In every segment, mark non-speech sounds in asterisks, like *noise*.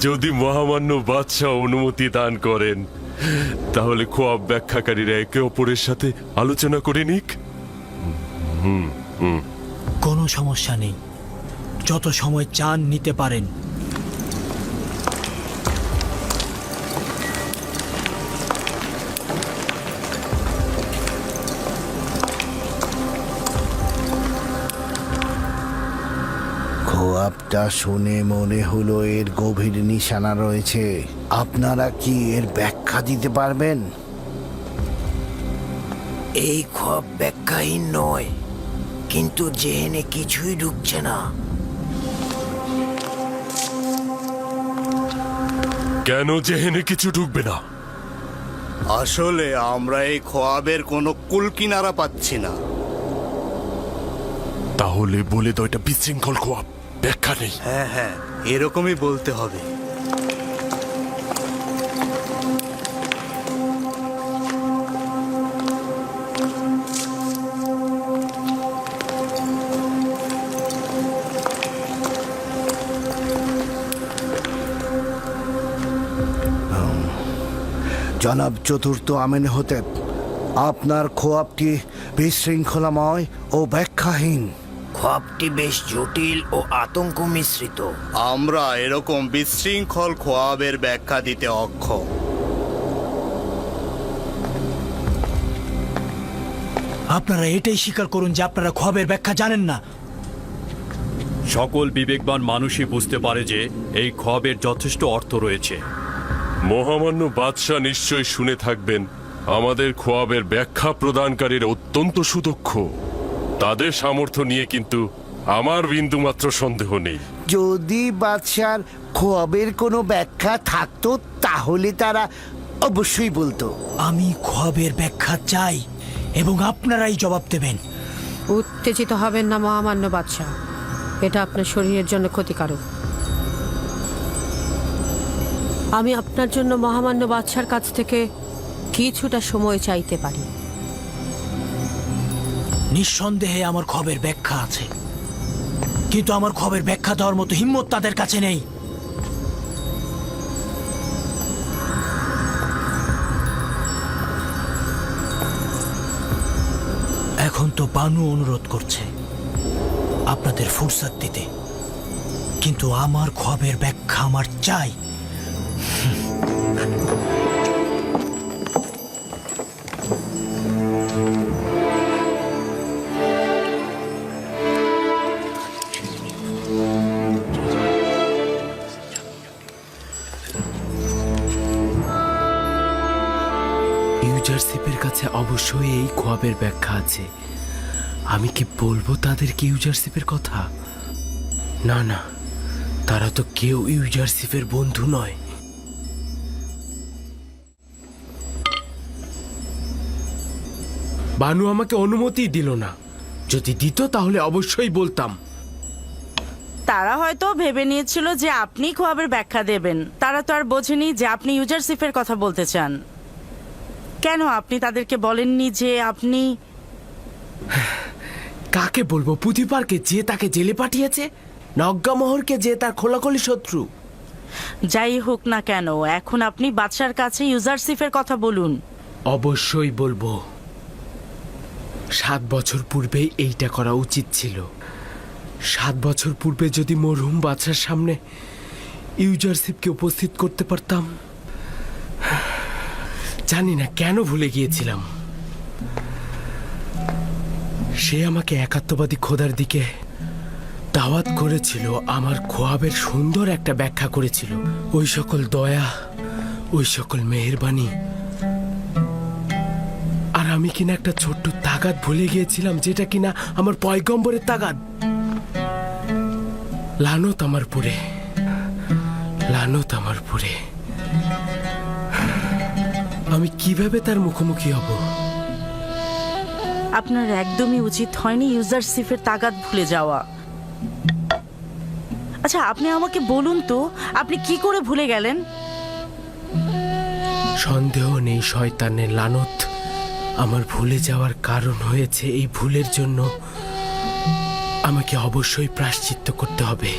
যদি মহামান্য বাদশাহ অনুমতি দান করেন, তাহলে খোয়াব ব্যাখ্যাকারীরা একে অপরের সাথে আলোচনা করে নিক। কোনো সমস্যা নেই। যত সময় চান নিতে পারেন। খোয়াবটা শুনে মনে হলো এর গভীর নিশানা রয়েছে। আপনারা কি এর ব্যাখ্যা দিতে পারবেন? এই খব ব্যাখ্যাহীন নয় কিন্তু জেহেনে কিছুই ঢুকছে না। কেন জেহেনে কিছু ঢুকবে না? আসলে আমরা এই খোয়াবের কোনো কুলকিনারা পাচ্ছি না। তাহলে বলে দাও এটা বিশৃঙ্খল খোয়াব। ব্যাখ্যা নেই। হ্যাঁ হ্যাঁ এরকমই বলতে হবে। জনাব চতুর্থ আমেন হতে আপনার খোয়াবটি বিশৃঙ্খলাময় ও ব্যাখ্যাহীন। খবটি বেশ জটিল ও আতঙ্ক মিশ্রিত। আমরা এরকম বিশৃঙ্খল খোয়াবের ব্যাখ্যা দিতে অক্ষম। আপনারা এটাই স্বীকার করুন যে আপনারা খবের ব্যাখ্যা জানেন না। সকল বিবেকবান মানুষই বুঝতে পারে যে এই খবের যথেষ্ট অর্থ রয়েছে। মহামান্য বাদশাহ নিশ্চয় শুনে থাকবেন। আমাদের খোয়াবের ব্যাখ্যা প্রদানকারীর অত্যন্ত সুদক্ষ। তাদের সামর্থ্য নিয়ে কিন্তু আমার বিন্দুমাত্র সন্দেহ নেই। যদি বাদশার খোয়াবের কোনো ব্যাখ্যা থাকতো তাহলে তারা অবশ্যই বলতো। আমি খবের ব্যাখ্যা চাই এবং আপনারাই জবাব দেবেন। উত্তেজিত হবেন না মহামান্য বাদশাহ। এটা আপনার শরীরের জন্য ক্ষতিকারক। আমি আপনার জন্য মহামান্য বাদশার কাছ থেকে কিছুটা সময় চাইতে পারি। নিঃসন্দেহে আমার খবের ব্যাখ্যা আছে। কিন্তু আমার খবের ব্যাখ্যা দেওয়ার মতো হিম্মত তাদের কাছে নেই। এখন তো বানু অনুরোধ করছে আপনাদের ফুরসাদ দিতে। কিন্তু আমার খবের ব্যাখ্যা আমার চাই। অবশ্যই এই খোয়াবের ব্যাখ্যা আছে। আমি কি বলব তাদেরকে ইউজারশিপের কথা? না না, তারা তো কেউ ইউজারশিপের বন্ধু নয়। বানু আমাকে অনুমতি দিল না। যদি দিত তাহলে অবশ্যই বলতাম। তারা হয়তো ভেবে নিয়েছিল যে আপনি খোয়াবের ব্যাখ্যা দেবেন। তারা তো আর বোঝেনি যে আপনি ইউজারশিপের কথা বলতে চান। কেন আপনি তাদেরকে বলেননি যে আপনি কাকে বলব? পুঁথিপারকে যে তাকে জেলে পাঠিয়েছে? নজ্ঞামোহরকে যে তার খোলাখলি শত্রু? যাই হোক না কেন এখন আপনি বাদশার কাছে ইউজারসিফের কথা বলুন। অবশ্যই বলব। সাত বছর পূর্বে এইটা করা উচিত ছিল। সাত বছর পূর্বে যদি মরহুম বাচ্চার সামনে ইউজারশিপকে উপস্থিত করতে পারতাম জানি না কেন ভুলে গিয়েছিলাম। সে আমাকে একাত্মবাদী খোদার দিকে দাওয়াত করেছিল, আমার খোয়াবের সুন্দর একটা ব্যাখ্যা করেছিল। ওই সকল দয়া, ওই সকল মেহেরবানি। আর আমি কিনা একটা ছোট্ট তাগাদ ভুলে গিয়েছিলাম, যেটা কিনা আমার পয়গম্বরের তাগাদ। লানত আমার পুরে, লানত আমার পুরে। আমি কীভাবে তার মুখোমুখি হব? আপনার একদমই উচিত হয়নি ইউজারশিপের তাগাদ ভুলে যাওয়া। আচ্ছা আপনি আমাকে বলুন তো আপনি কি করে ভুলে গেলেন? সন্দেহ নেই শয়তানের লানত। আমার ভুলে যাওয়ার কারণ হয়েছে এই ভুলের জন্য। আমাকে অবশ্যই প্রাশ্চিত্য করতে হবে।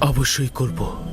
অবশ্যই করব।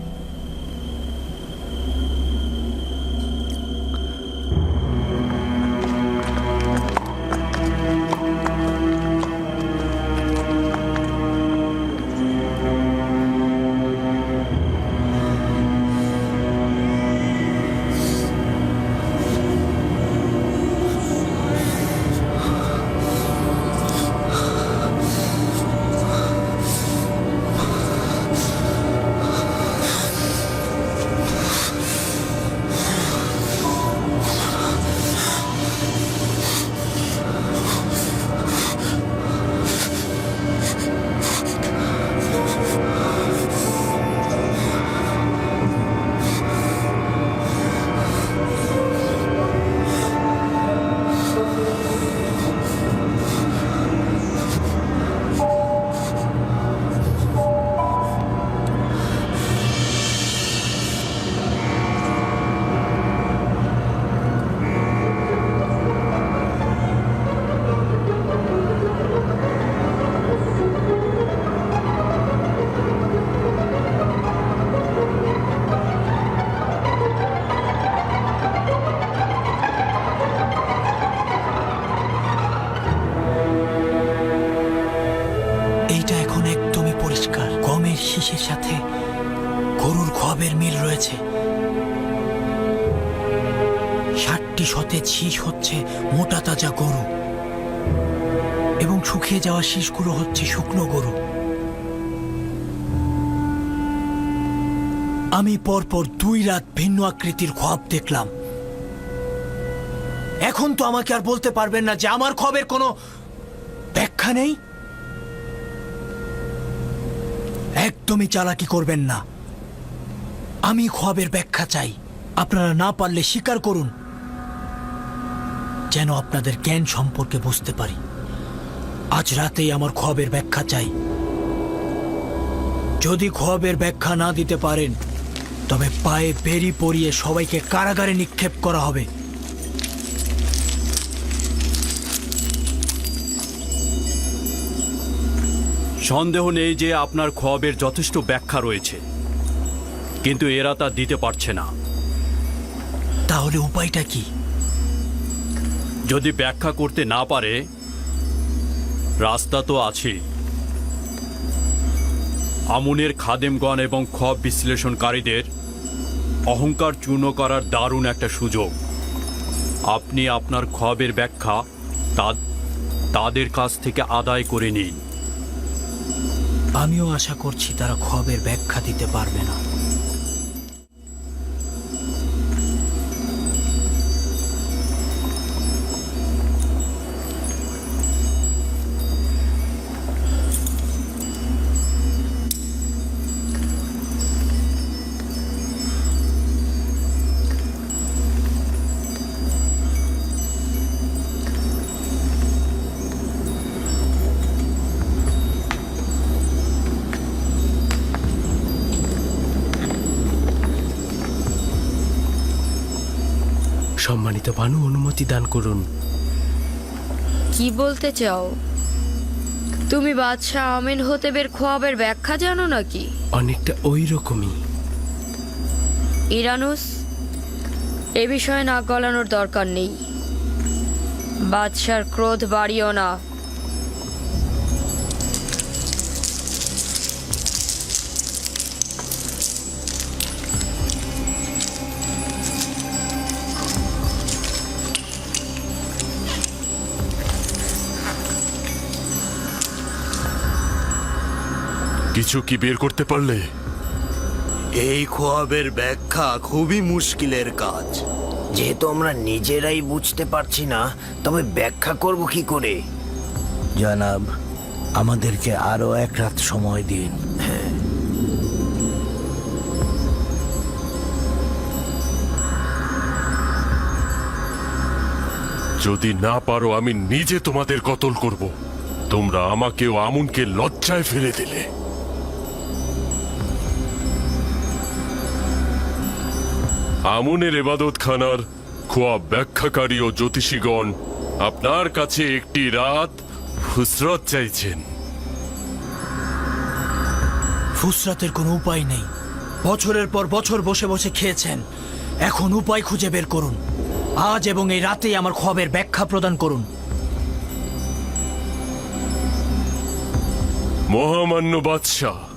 তাজা গরু। এবং শুকিয়ে যাওয়া শীষগুলো হচ্ছে শুকনো গরু। আমি পরপর দুই রাত ভিন্ন আকৃতির খোয়াব দেখলাম। এখন তো আমাকে আর বলতে পারবেন না যে আমার খবের কোনো ব্যাখ্যা নেই। একদমই চালাকি করবেন না। আমি খোয়াবের ব্যাখ্যা চাই। আপনারা না পারলে স্বীকার করুন। যেন আপনাদের জ্ঞান সম্পর্কে বুঝতে পারি। আজ রাতেই আমার খবের ব্যাখ্যা চাই। যদি খবের ব্যাখ্যা না দিতে পারেন তবে পায়ে বেরি পরিয়ে সবাইকে কারাগারে নিক্ষেপ করা হবে। সন্দেহ নেই যে আপনার খোয়াবের যথেষ্ট ব্যাখ্যা রয়েছে কিন্তু এরা তা দিতে পারছে না। তাহলে উপায়টা কি? যদি ব্যাখ্যা করতে না পারে, রাস্তা তো আছে আমুনের খাদেমগণ এবং খব বিশ্লেষণকারীদের অহংকার চূর্ণ করার দারুণ একটা সুযোগ। আপনি আপনার খবের ব্যাখ্যা তাদের কাছ থেকে আদায় করে নিন। আমিও আশা করছি তারা খবের ব্যাখ্যা দিতে পারবে না। সম্মানিত ভানু অনুমতি দান করুন। কি বলতে চাও? তুমি বাদশাহ আমিন হতেবের খোয়াবের ব্যাখ্যা জানো নাকি? অনেকটা ওই রকমই। ইরানুস এ বিষয়ে নাক গলানোর দরকার নেই। বাদশার ক্রোধ বাড়িও না। কিছু কি বের করতে পারলে? এই খোয়াবের ব্যাখ্যা খুবই মুশকিলের কাজ। যেহেতু আমরা নিজেরাই বুঝতে পারছি না তবে ব্যাখ্যা করব কি করে? জনাব আমাদেরকে আরও এক রাত সময় দিন। যদি না পারো আমি নিজে তোমাদের কতল করব। তোমরা আমাকেও আমুনকে লজ্জায় ফেলে দিলে। আমুনের এবাদত খানার খোয়া ব্যাখ্যাকারী ও জ্যোতিষীগণ আপনার কাছে একটি রাত হুসরত চাইছেন। ফুসরাতের কোনো উপায় নেই। বছরের পর বছর বসে বসে খেয়েছেন। এখন উপায় খুঁজে বের করুন। আজ এবং এই রাতেই আমার খবের ব্যাখ্যা প্রদান করুন। মহামান্য বাদশাহ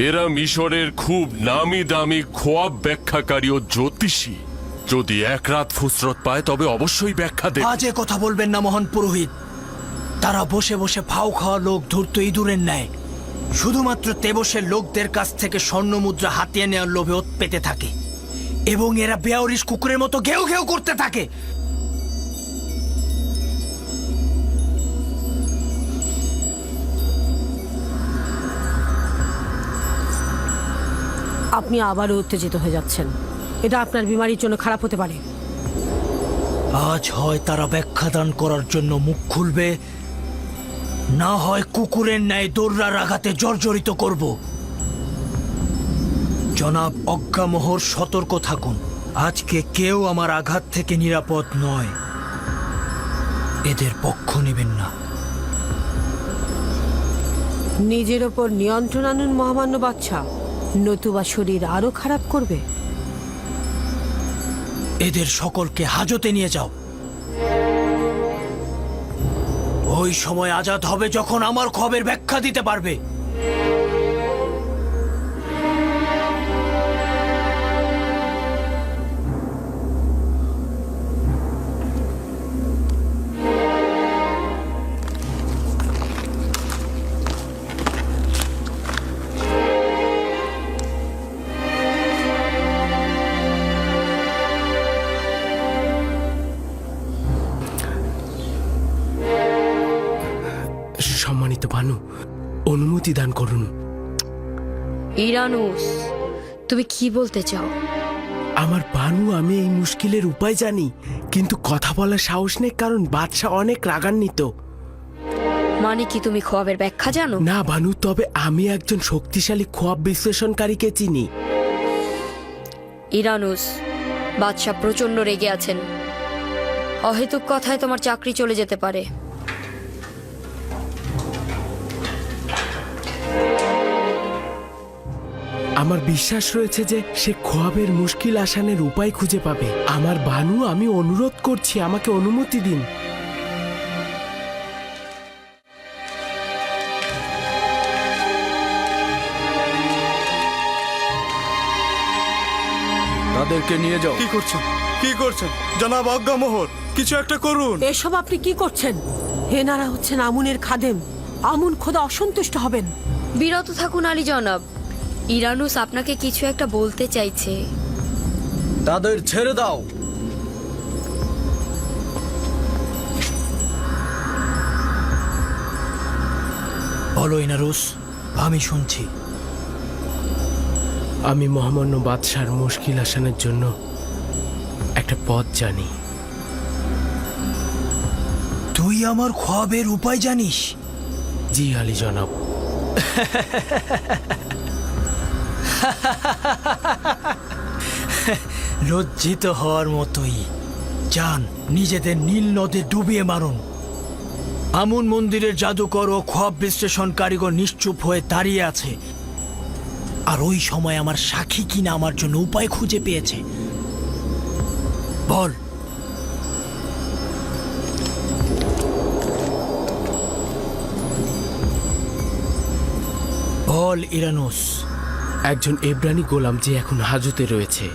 এরা মিশরের খুব নামি দামি খোয়াব ব্যাখ্যাকারী ও জ্যোতিষী। যদি এক রাত ফুসরত পায়, তবে অবশ্যই ব্যাখ্যা দেবে। আজে কথা বলবেন না, মহান পুরোহিত। তারা বসে বসে ফাও খাওয়া লোক ধূর্ত ইঁদুরের ন্যায়। শুধুমাত্র তেবসের লোকদের কাছ থেকে স্বর্ণ মুদ্রা হাতিয়ে নেওয়ার লোভে পেতে থাকে। এবং এরা বেয়ারিশ কুকুরের মতো ঘেউ ঘেউ করতে থাকে। আপনি আবারও উত্তেজিত হয়ে যাচ্ছেন। এটা আপনার বিমারির জন্য খারাপ হতে পারে। আজ হয় তারা ব্যাখ্যা দান করার জন্য মুখ খুলবে না হয় কুকুরের ন্যায় দৌড়ার আঘাতে জর্জরিত করব। জনাব অজ্ঞামোহর সতর্ক থাকুন। আজকে কেউ আমার আঘাত থেকে নিরাপদ নয়। এদের পক্ষ নেবেন না। নিজের ওপর নিয়ন্ত্রণ আনুন মহামান্য বাচ্চা নতুবা শরীর আরও খারাপ করবে। এদের সকলকে হাজতে নিয়ে যাও। ওই সময় আজাদ হবে যখন আমার খবের ব্যাখ্যা দিতে পারবে। ইরানুস তুমি কি বলতে চাও? আমার বানু আমি এই মুশকিলের উপায় জানি কিন্তু কথা বলার সাহস নেই কারণ বাদশাহ অনেক রাগান্বিত। মানে কি তুমি খোয়াবের ব্যাখ্যা জানো? না বানু তবে আমি একজন শক্তিশালী খোয়াব বিশ্লেষণকারীকে চিনি। ইরানুস বাদশাহ প্রচণ্ড রেগে আছেন। অহেতুক কথায় তোমার চাকরি চলে যেতে পারে। আমার বিশ্বাস রয়েছে যে সে খোয়াবের মুশকিল আসানের উপায় খুঁজে পাবে। আমার বানু আমি অনুরোধ করছি আমাকে অনুমতি দিন। তাদেরকে নিয়ে যাও। কি করছেন? কি করছেন? জনাব অজ্ঞামোহর কিছু একটা করুন। এসব আপনি কি করছেন? হেনারা হচ্ছেন আমুনের খাদেম। আমুন খোদা অসন্তুষ্ট হবেন। বিরত থাকুন আলী জনাব। ইরানুস আপনাকে কিছু একটা বলতে চাইছে। তাদের ছেড়ে দাও। বলো ইনারুস আমি শুনছি। আমি মহামান্য বাদশার মুশকিল আসানের জন্য একটা পথ জানি। তুই আমার খোয়াবের উপায় জানিস? জি আলী জনাব। *laughs* *laughs* লজ্জিত হওয়ার মতোই। যান, নিজেদের নীল নদে ডুবিয়ে মারুন। আমুন মন্দিরের জাদুকর ও খোয়াব বিশ্লেষণ কারিগর নিশ্চুপ হয়ে দাঁড়িয়ে আছে। আর ওই সময় আমার সাক্ষী কিনা আমার জন্য উপায় খুঁজে পেয়েছে। বল। বল, ইরানুস। একজন এব্রানি গোলাম যে এখন হাজতে রয়েছে।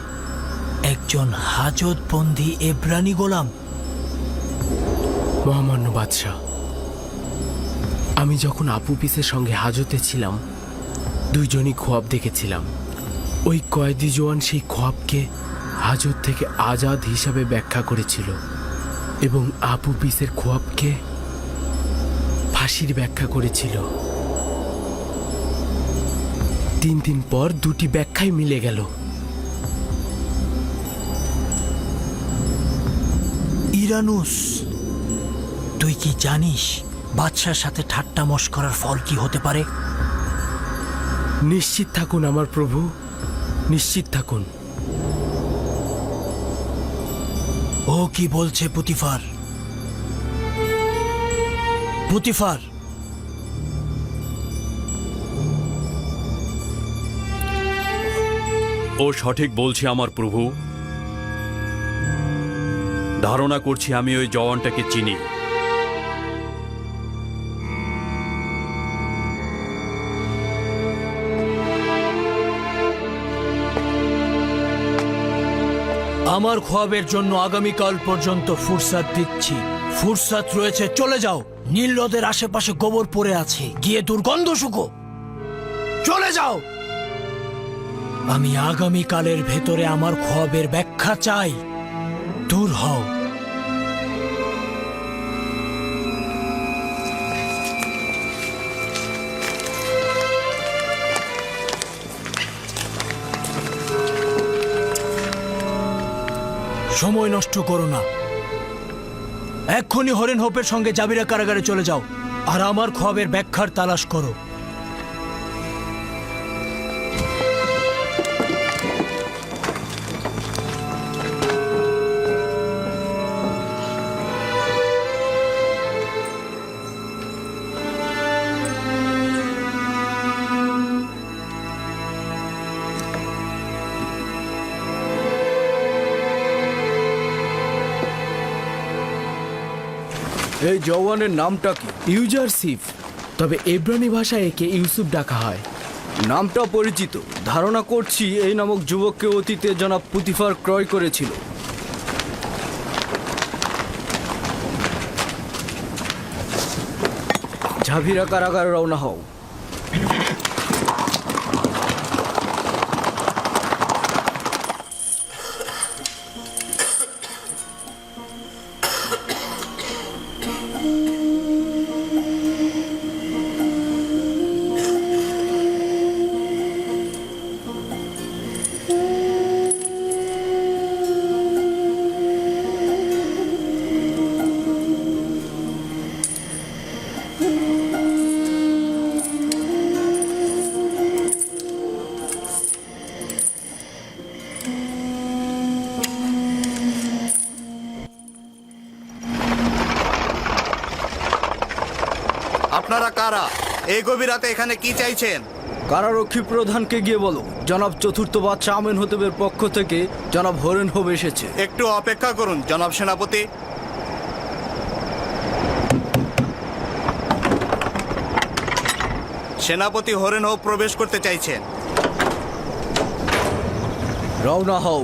একজন হাজতবন্দি এব্রানি গোলাম। মহামান্য বাদশাহ আমি যখন আপু পিসের সঙ্গে হাজতে ছিলাম দুইজনই খোয়াব দেখেছিলাম। ওই কয়েদি জোয়ান সেই খোয়াবকে হাজত থেকে আজাদ হিসাবে ব্যাখ্যা করেছিল এবং আপু পিসের খোয়াবকে ফাঁসির ব্যাখ্যা করেছিল। তিন দিন পর দুটি ব্যাখ্যাই মিলে গেল। ইরানুস তুই কি জানিস বাদশার সাথে ঠাট্টা মস্করার ফল কি হতে পারে? নিশ্চিত থাকুন আমার প্রভু নিশ্চিত থাকুন। ও কি বলছে পুতিফার? পুতিফার ও সঠিক বলছে আমার প্রভু। ধারণা করছি আমি ওই জওয়ানটাকে চিনি। আমার খোয়াবের জন্য আগামীকাল পর্যন্ত ফুরসাত দিচ্ছি। ফুরসাত রয়েছে, চলে যাও। নীল নদের আশেপাশে গোবর পড়ে আছে। গিয়ে দুর্গন্ধ শুকো। চলে যাও। আমি আগামীকালের ভেতরে আমার খোয়াবের ব্যাখ্যা চাই। দূর হও। সময় নষ্ট করো না। এক্ষুনি হরেন হোপের সঙ্গে জাবিরা কারাগারে চলে যাও। আর আমার খোয়াবের ব্যাখ্যার তালাশ করো। এই জওয়ানের নামটা কি? ইউজারসিফ তবে এব্রানি ভাষায় একে ইউসুফ ডাকা হয়। নামটা পরিচিত। ধারণা করছি এই নামক যুবককে অতীতে জনাব পুতিফার ক্রয় করেছিল। ঝাভিরা কারাগার রওনা হও। কারা এই গভীর রাতে এখানে কি চাইছেন? কারারক্ষী প্রধানকে গিয়ে বলো। জনাব চতুর্থ বাদশাহ আমেন হতেবের পক্ষ থেকে জনাব হরেন হোব এসেছে। একটু অপেক্ষা করুন জনাব সেনাপতি। সেনাপতি হরেন হোপ প্রবেশ করতে চাইছেন। রওনা হও।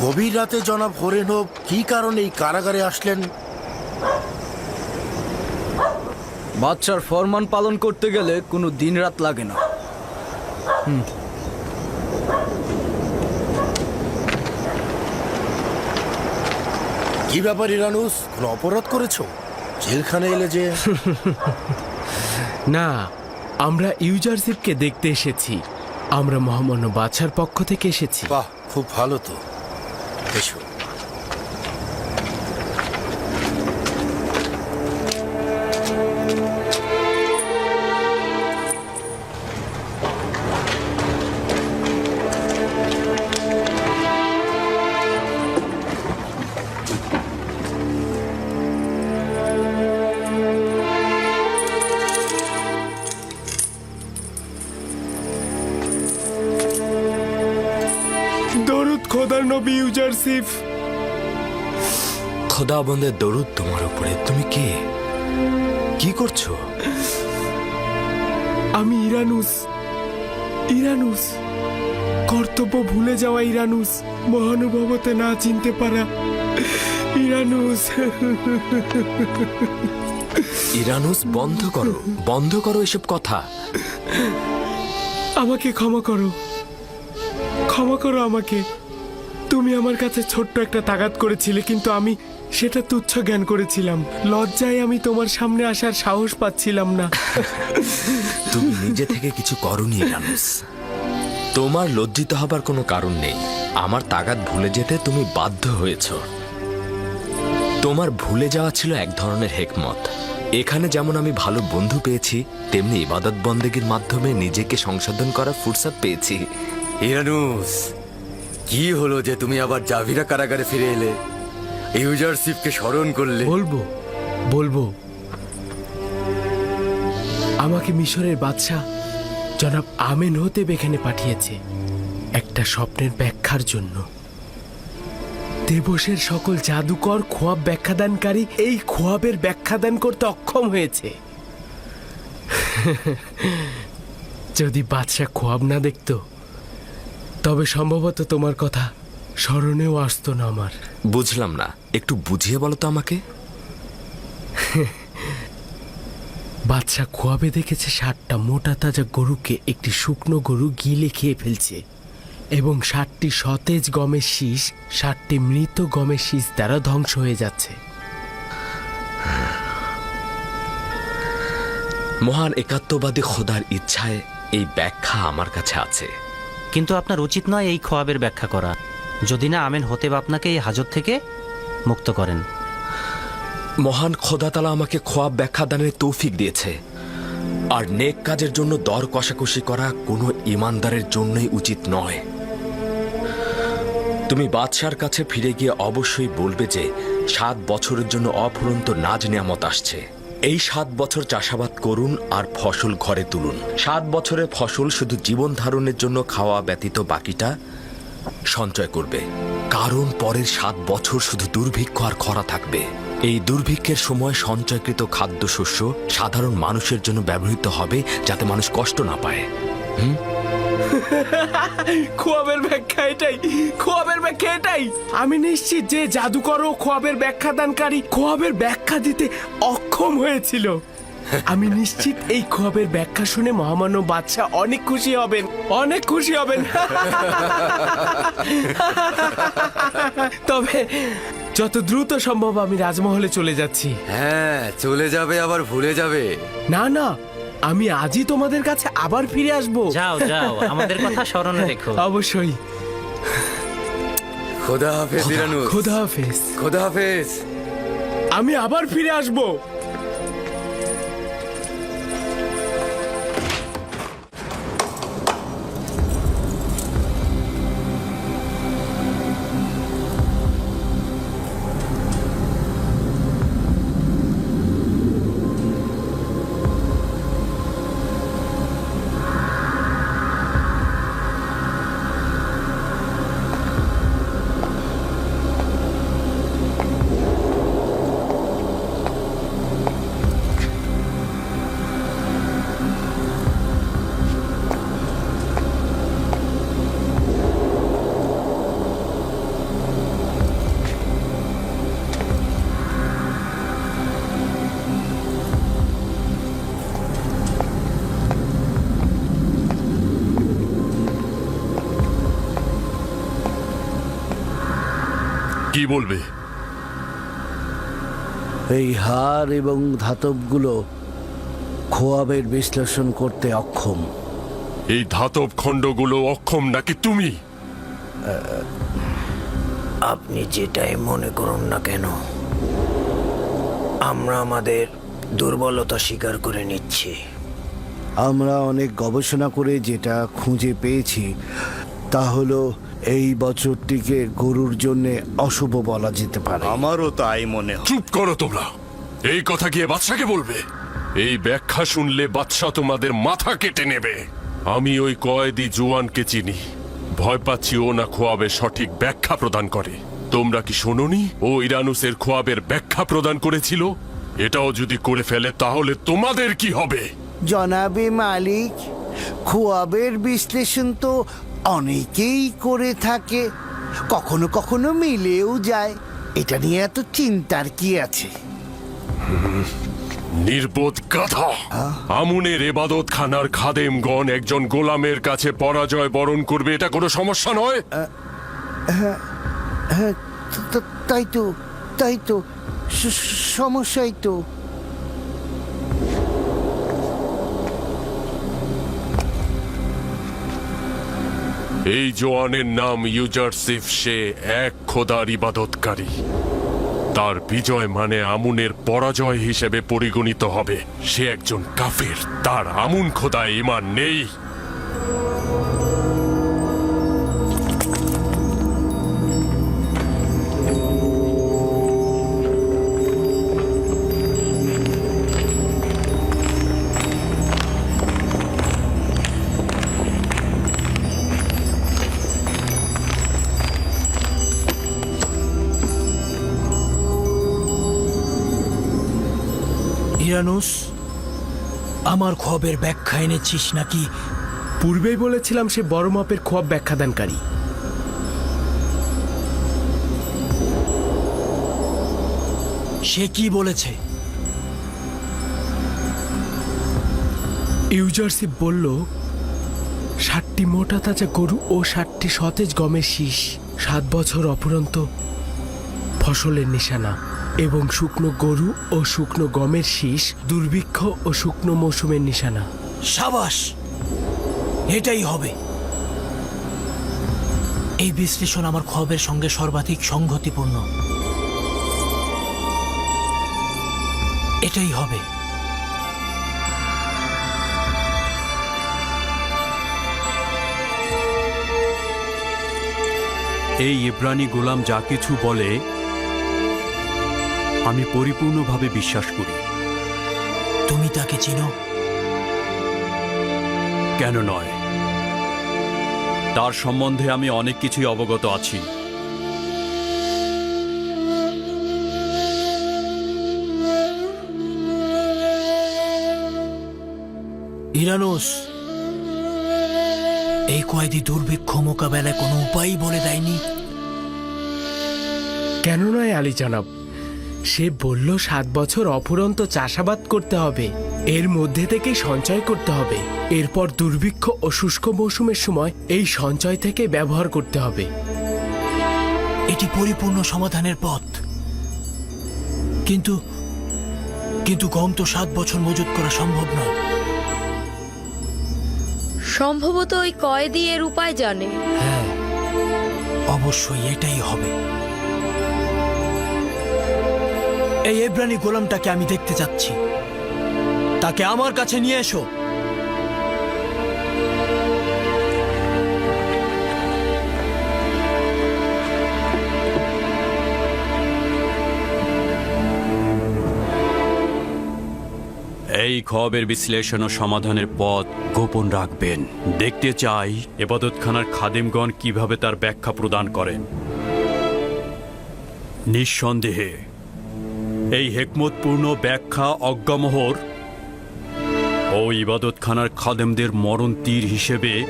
গভীর রাতে জনাব হরেনব কি কারণে এই কারাগারে আসলেন? বাচ্চার ফরমান পালন করতে গেলে কোনো দিন রাত লাগে না। কি ব্যাপার ইরানুস কোনো অপরাধ করেছ? জেলখানে এলে যে *laughs* না আমরা ইউজারসিফকে দেখতে এসেছি। আমরা মহামান্য বাদশার পক্ষ থেকে এসেছি। বাহ খুব ভালো তো। এসো ইউজারসিফ খোদা বন্ধের দরুদ তোমার উপরে। তুমি কে? কি করছ? আমি ইরানুস। ইরানুস। কর্তব্য ভুলে যাওয়া ইরানুস। মহানুভবতে না চিনতে পারা ইরানুস। ইরানুস বন্ধ করো। বন্ধ করো এসব কথা। আমাকে ক্ষমা করো। ক্ষমা করো আমাকে। তুমি আমার কাছে ছোট্ট একটা তাগাত করেছিলে কিন্তু আমি সেটা তুচ্ছ জ্ঞান করেছিলাম। লজ্জায় আমি তোমার সামনে আসার সাহস পাচ্ছিলাম না। তুমি নিজে থেকে কিছু করনি ইরানুস তোমার লজ্জিত হবার কোনো কারণ নেই। আমার তাগাত ভুলে যেতে তুমি বাধ্য হয়েছ। তোমার ভুলে যাওয়া ছিল এক ধরনের হেকমত। এখানে যেমন আমি ভালো বন্ধু পেয়েছি তেমনি ইবাদত বন্দেগীর মাধ্যমে নিজেকে সংশোধন করা ফুরসাদ পেয়েছি। ইরানুস কি হলো যে তুমি আবার জাভিরা কারাগারে ফিরে এলে? ইউজারশিপকে স্মরণ করলে? বলব বলব। আমাকে মিশরের বাদশাহ জনাব আমেন হতে এখানে পাঠিয়েছে একটা স্বপ্নের ব্যাখ্যার জন্য। দেবসের সকল জাদুকর খোয়াব ব্যাখ্যাদানকারী এই খোয়াবের ব্যাখ্যাদান করতে অক্ষম হয়েছে। *laughs* যদি বাদশাহ খোয়াব না দেখতো তবে সম্ভবত তোমার কথা স্মরণেও আসতো না আমার। বুঝলাম না একটু বুঝিয়ে বলো তো আমাকে। বাচ্চা খোয়াবে দেখেছে ষাটটা মোটা তাজা গরুকে একটি শুকনো গরু গিলে খেয়ে ফেলছে এবং ষাটটি সতেজ গমের শীষ ষাটটি মৃত গমের শীষ দ্বারা ধ্বংস হয়ে যাচ্ছে। মহান একাত্মবাদী খোদার ইচ্ছায় এই ব্যাখ্যা আমার কাছে আছে। কিন্তু আপনার উচিত নয় এই খোয়াবের ব্যাখ্যা করা। যদি না, আমেন হতেব আপনাকে এই হাজত থেকে মুক্ত করেন। মহান খোদাতালা আমাকে খোয়াব ব্যাখ্যা দানের তৌফিক দিয়েছে। আর নেক কাজের জন্য দর কষাকষি করা কোনো ইমানদারের জন্যই উচিত নয়। তুমি বাদশার কাছে ফিরে গিয়ে অবশ্যই বলবে যে, সাত বছরের জন্য অফুরন্ত নাজ নিয়ামত আসছে। এই সাত বছর চাষাবাদ করুন আর ফসল ঘরে তুলুন। সাত বছরে ফসল শুধু জীবন ধারণের জন্য খাওয়া ব্যতীত বাকিটা সঞ্চয় করবে। কারণ পরের সাত বছর শুধু দুর্ভিক্ষ আর খরা থাকবে। এই দুর্ভিক্ষের সময় সঞ্চয়কৃত খাদ্যশস্য সাধারণ মানুষের জন্য ব্যবহৃত হবে যাতে মানুষ কষ্ট না পায়। *laughs* খোয়াবের ব্যাখ্যা এটাই খোয়াবের ব্যাখ্যা এটাই। আমি নিশ্চিত যে জাদুকর ও খোয়াবের ব্যাখ্যাদানকারী খোয়াবের ব্যাখ্যা দিতে অক্ষম হয়েছিল। আমি নিশ্চিত এই খোয়াবের ব্যাখ্যা শুনে মহামান্য বাদশাহ অনেক খুশি হবেন অনেক খুশি হবেন। *laughs* তবে যত দ্রুত সম্ভব আমি রাজমহলে চলে যাচ্ছি। হ্যাঁ চলে যাবে আবার ভুলে যাবে। না না আমি আজই তোমাদের কাছে আবার ফিরে আসব। যাও যাও আমাদের কথা স্মরণে রেখো। অবশ্যই। খোদা হাফেজ খোদা হাফেজ। খোদা হাফেজ। আমি আবার ফিরে আসব। কি বলবে? এই হার এবং ধাতবগুলো খোয়াবের বিশ্লেষণ করতে অক্ষম। এই ধাতব খণ্ডগুলো অক্ষম নাকি তুমি? আপনি যেটাই মনে করুন না কেন আমরা আমাদের দুর্বলতা স্বীকার করে নিচ্ছি। আমরা অনেক গবেষণা করে যেটা খুঁজে পেয়েছি তা হলো এই বছরটিকে গরুর জন্য অশুভ বলা যেতে পারে। আমারও তাই মনে হয়। চুপ করো তোমরা। এই কথা গিয়ে বাদশাকে বলবে। এই ব্যাখ্যা শুনলে বাদশা তোমাদের মাথা কেটে নেবে। আমি ওই কয়েদি জোয়ানকে চিনি। ভয় পাচ্ছি ও না খোয়াবের সঠিক ব্যাখ্যা প্রদান করে। তোমরা কি শোনোনি? ও ইরানুসের খোয়াবের ব্যাখ্যা প্রদান করেছিল? এটাও যদি করে ফেলে তাহলে তোমাদের কি হবে? জনাবে মালিক খোয়াবের বিশ্লেষণ তো অনেকেই করে থাকে। কখনো কখনো মিলেও যায়। এটা নিয়ে এত চিন্তার কি আছে? নির্বোধ গাধা। আমুনের এবাদত খানার খাদেমগণ একজন গোলামের কাছে পরাজয় বরণ করবে এটা কোনো সমস্যা নয়? হ্যাঁ তা- তাই তো তাই তো সমস্যাই তো। এই জোয়ানের নাম ইউজারসিফ সে এক খোদার ইবাদতকারী। তার বিজয় মানে আমুনের পরাজয় হিসেবে পরিগণিত হবে। সে একজন কাফের, তার আমুন খোদায় ইমান নেই। ইরানুস আমার খবের ব্যাখ্যা এনেছিস নাকি? পূর্বেই বলেছিলাম সে বড় মাপের খোয়াব ব্যাখ্যাদানকারী। সে কি বলেছে? ইউজারশিপ বলল ষাটটি মোটা তাজা গরু ও ষাটটি সতেজ গমের শীষ সাত বছর অপরন্ত ফসলের নিশানা। এবং শুকনো গরু ও শুকনো গমের শীষ দুর্ভিক্ষ ও শুকনো মৌসুমের নিশানা। সাবাস! এটাই হবে। এই বিশ্লেষণ আমার খবের সঙ্গে সর্বাধিক সংগতিপূর্ণ। এটাই হবে। এই ইব্রানি গোলাম যা কিছু বলে আমি পরিপূর্ণভাবে বিশ্বাস করি। তুমি তাকে চিনো? কেন নয়? তার সম্বন্ধে আমি অনেক কিছুই অবগত আছি। ইরানুস এই কয়েদি দুর্ভিক্ষ মোকাবেলায় কোনো উপায় বলে দেয়নি। কেন নয় আলী জানাব? সে বলল সাত বছর অফুরন্ত চাষাবাদ করতে হবে। এর মধ্যে থেকে সঞ্চয় করতে হবে। এরপর দুর্ভিক্ষ ও শুষ্ক মৌসুমের সময় এই সঞ্চয় থেকে ব্যবহার করতে হবে। এটি পরিপূর্ণ সমাধানের পথ। কিন্তু কিন্তু গম তো সাত বছর মজুত করা সম্ভব নয়। সম্ভবত ওই কয়েদি এর উপায় জানে। হ্যাঁ অবশ্যই এটাই হবে। এই এব্রানি গোলামটাকে আমি দেখতে যাচ্ছি। তাকে আমার কাছে নিয়ে এসো। এই খবের বিশ্লেষণ ও সমাধানের পথ গোপন রাখবেন। দেখতে চাই এবাদতখানার খাদিমগণ কীভাবে তার ব্যাখ্যা প্রদান করেন। নিঃসন্দেহে এই হেকমতপূর্ণ ব্যাখ্যা অজ্ঞামোহর ও ইবাদতখানার খাদেমদের মরণ তীর হিসেবে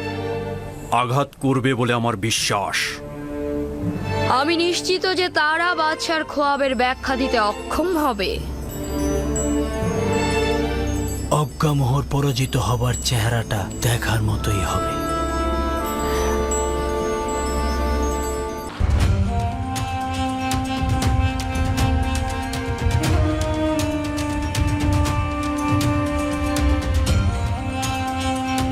আঘাত করবে বলে আমার বিশ্বাস। আমি নিশ্চিত যে তারা বাদশার খোয়াবের ব্যাখ্যা দিতে অক্ষম হবে। অজ্ঞামোহর পরাজিত হবার চেহারাটা দেখার মতোই হবে।